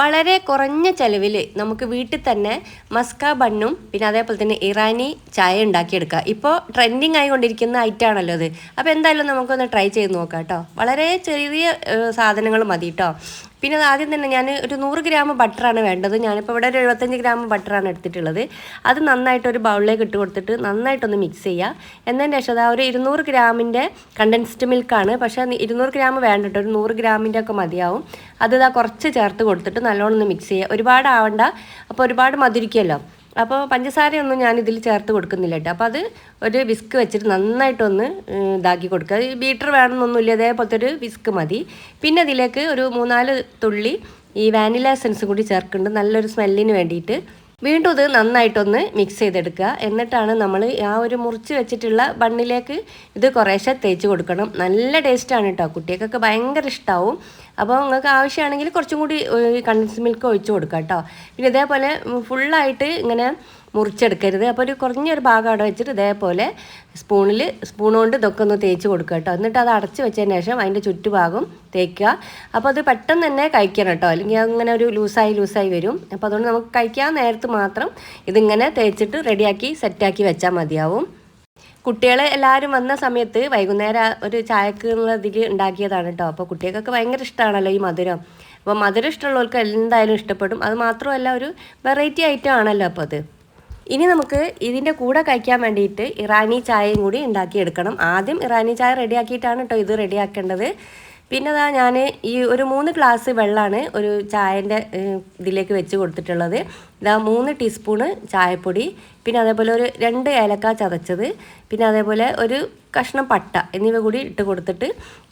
വളരെ കുറഞ്ഞ ചിലവിൽ നമുക്ക് വീട്ടിൽ തന്നെ മസ്ക ബണ്ണും പിന്നെ അതേപോലെ തന്നെ ഇറാനി ചായ ഉണ്ടാക്കിയെടുക്കുക. ഇപ്പോൾ ട്രെൻഡിങ് ആയിക്കൊണ്ടിരിക്കുന്ന ഐറ്റം ആണല്ലോ അത്. അപ്പോൾ എന്തായാലും നമുക്കൊന്ന് ട്രൈ ചെയ്ത് നോക്കാം കേട്ടോ. വളരെ ചെറിയ സാധനങ്ങൾ മതി കേട്ടോ. പിന്നെ ആദ്യം തന്നെ ഞാൻ ഒരു നൂറ് ഗ്രാം ബട്ടറാണ് വേണ്ടത്. ഞാനിപ്പോൾ ഇവിടെ ഒരു എഴുപത്തഞ്ച് ഗ്രാം ബട്ടറാണ് എടുത്തിട്ടുള്ളത്. അത് നന്നായിട്ട് ഒരു ബൗളിലേക്ക് ഇട്ട് കൊടുത്തിട്ട് നന്നായിട്ടൊന്ന് മിക്സ് ചെയ്യുക എന്നതിന് ശേഷം അതാ ഒരു ഇരുന്നൂറ് ഗ്രാമിന്റെ കണ്ടൻസ്ഡ് മിൽക്കാണ് പക്ഷേ ഇരുന്നൂറ് ഗ്രാം വേണ്ട കേട്ടോ. ഒരു നൂറ് ഗ്രാമിന്റെ ഒക്കെ മതിയാവും. അത് ഇതാ കുറച്ച് ചേർത്ത് കൊടുത്തിട്ട് നല്ലോണം ഒന്ന് മിക്സ് ചെയ്യുക ഒരുപാട് ആവണ്ട അപ്പോൾ ഒരുപാട് മധുരിക്കുമല്ലോ അപ്പോൾ പഞ്ചസാരയൊന്നും ഞാൻ ഇതിൽ ചേർത്ത് കൊടുക്കുന്നില്ല കേട്ടോ അപ്പോൾ അത് ഒരു വിസ്ക് വെച്ചിട്ട് നന്നായിട്ടൊന്ന് ഇതാക്കി കൊടുക്കുക. ഈ ബീറ്റർ വേണമെന്നൊന്നുമില്ല അതേപോലത്തെ ഒരു വിസ്ക് മതി. പിന്നെ അതിലേക്ക് ഒരു മൂന്നാൽ തുള്ളി ഈ വാനില എസൻസ് കൂടി ചേർക്കുന്നുണ്ട്. നല്ലൊരു സ്മെല്ലിന് വേണ്ടിയിട്ട്. വീണ്ടും ഇത് നന്നായിട്ടൊന്ന് മിക്സ് ചെയ്തെടുക്കുക. എന്നിട്ടാണ് നമ്മൾ ആ ഒരു മുറിച്ച് വെച്ചിട്ടുള്ള ബണ്ണിലേക്ക് ഇത് കുറേശ്ശെ തേച്ച് കൊടുക്കണം. നല്ല ടേസ്റ്റാണ് കേട്ടോ കുട്ടികൾക്കൊക്കെ ഭയങ്കര ഇഷ്ടമാവും അപ്പോൾ നിങ്ങൾക്ക് ആവശ്യമാണെങ്കിൽ കുറച്ചും കൂടി കണ്ടൻസ് മിൽക്ക് ഒഴിച്ചു കൊടുക്കുക കേട്ടോ. പിന്നെ ഇതേപോലെ ഫുള്ളായിട്ട് ഇങ്ങനെ മുറിച്ചെടുക്കരുത്. അപ്പോൾ ഒരു കുറഞ്ഞൊരു ഭാഗം അവിടെ വെച്ചിട്ട് ഇതേപോലെ സ്പൂണിൽ സ്പൂൺ കൊണ്ട് ഇതൊക്കെ ഒന്ന് തേച്ച് കൊടുക്കുക കേട്ടോ. എന്നിട്ട് അത് അടച്ച് വെച്ചതിന് ശേഷം അതിന്റെ ചുറ്റുഭാഗം തേക്കുക. അപ്പോൾ അത് പെട്ടെന്ന് തന്നെ കഴിക്കണം കേട്ടോ. അല്ലെങ്കിൽ അങ്ങനെ ഒരു ലൂസായി ലൂസായി വരും. അപ്പോൾ അതുകൊണ്ട് നമുക്ക് കഴിക്കാൻ നേരത്ത് മാത്രം ഇതിങ്ങനെ തേച്ചിട്ട് റെഡിയാക്കി സെറ്റാക്കി വെച്ചാൽ മതിയാവും. കുട്ടികളെ എല്ലാവരും വന്ന സമയത്ത് വൈകുന്നേരം ഒരു ചായക്ക് എന്നുള്ള ഇതിൽ ഉണ്ടാക്കിയതാണ് കേട്ടോ അപ്പോൾ കുട്ടികൾക്കൊക്കെ ഭയങ്കര ഇഷ്ടമാണല്ലോ ഈ മധുരം. അപ്പോൾ മധുരം ഇഷ്ടമുള്ളവർക്ക് എന്തായാലും ഇഷ്ടപ്പെടും. അത് മാത്രമല്ല ഒരു വെറൈറ്റി ഐറ്റം ആണല്ലോ അപ്പോൾ അത്. ഇനി നമുക്ക് ഇതിന്റെ കൂടെ കഴിക്കാൻ വേണ്ടിയിട്ട് ഇറാനി ചായയും കൂടി ഉണ്ടാക്കിയെടുക്കണം. ആദ്യം ഇറാനി ചായ റെഡിയാക്കിയിട്ടാണ് കേട്ടോ ഇത് റെഡിയാക്കേണ്ടത്. പിന്നെ അതാ ഞാൻ ഈ ഒരു മൂന്ന് ഗ്ലാസ് വെള്ളമാണ് ഒരു ചായന്റെ ഇതിലേക്ക് വെച്ച് കൊടുത്തിട്ടുള്ളത്. ഇതാ മൂന്ന് ടീസ്പൂണ് ചായപ്പൊടി പിന്നെ അതേപോലെ ഒരു രണ്ട് ഏലക്ക ചതച്ചത്. പിന്നെ അതേപോലെ ഒരു കഷ്ണം പട്ട എന്നിവ കൂടി ഇട്ട് കൊടുത്തിട്ട്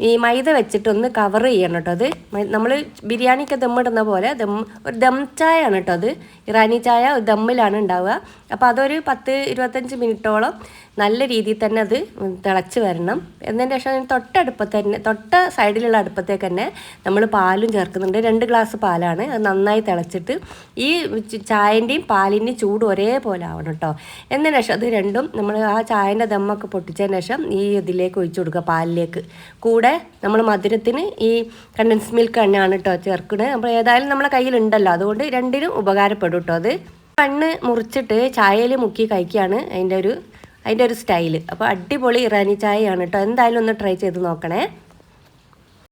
ഈ മൈദ വെച്ചിട്ട് ഒന്ന് കവർ ചെയ്യണം കേട്ടോ അത്. നമ്മൾ ബിരിയാണിക്ക് ദമ്മിടുന്ന പോലെ ദം ഒരു ദം ചായ ആണ് കേട്ടോ അത്. ഇറാനി ചായ ഒരു ദമ്മിലാണ് ഉണ്ടാവുക. അപ്പോൾ അതൊരു പത്ത് ഇരുപത്തഞ്ച് മിനിറ്റോളം നല്ല രീതിയിൽ തന്നെ അത് തിളച്ച് വരണം. എന്നതിന് ശേഷം തൊട്ടടുപ്പത്ത് തന്നെ തൊട്ട സൈഡിലുള്ള അടുപ്പത്തേക്ക് തന്നെ നമ്മൾ പാലും ചേർക്കുന്നുണ്ട്. രണ്ട് ഗ്ലാസ് പാലാണ്. അത് നന്നായി തിളച്ചിട്ട് ഈ ചായന്റെയും പാലിന്റെയും ചൂട് ഒരേപോലെ ആവണം കേട്ടോ. എന്നതിന് ശേഷം അത് രണ്ടും നമ്മൾ ആ ചായന്റെ ദമ്മൊക്കെ പൊട്ടിച്ചതിന് ശേഷം ഈ ഇതിലേക്ക് ഒഴിച്ചു കൊടുക്കുക പാലിലേക്ക്. കൂടെ നമ്മൾ മധുരത്തിന് ഈ കണ്ടൻസ് മിൽക്ക് തന്നെയാണ് കേട്ടോ ചേർക്കുന്നത്. അപ്പോൾ ഏതായാലും നമ്മളെ കയ്യിലുണ്ടല്ലോ. അതുകൊണ്ട് രണ്ടിനും ഉപകാരപ്പെടും കേട്ടോ അത്. കണ്ണ് മുറിച്ചിട്ട് ചായയിൽ മുക്കി കഴിക്കുകയാണ് അതിന്റെ ഒരു അതിന്റെ ഒരു സ്റ്റൈൽ. അപ്പോൾ അടിപൊളി ഇറാനി ചായയാണ് കേട്ടോ. എന്തായാലും ഒന്ന് ട്രൈ ചെയ്ത് നോക്കണേ.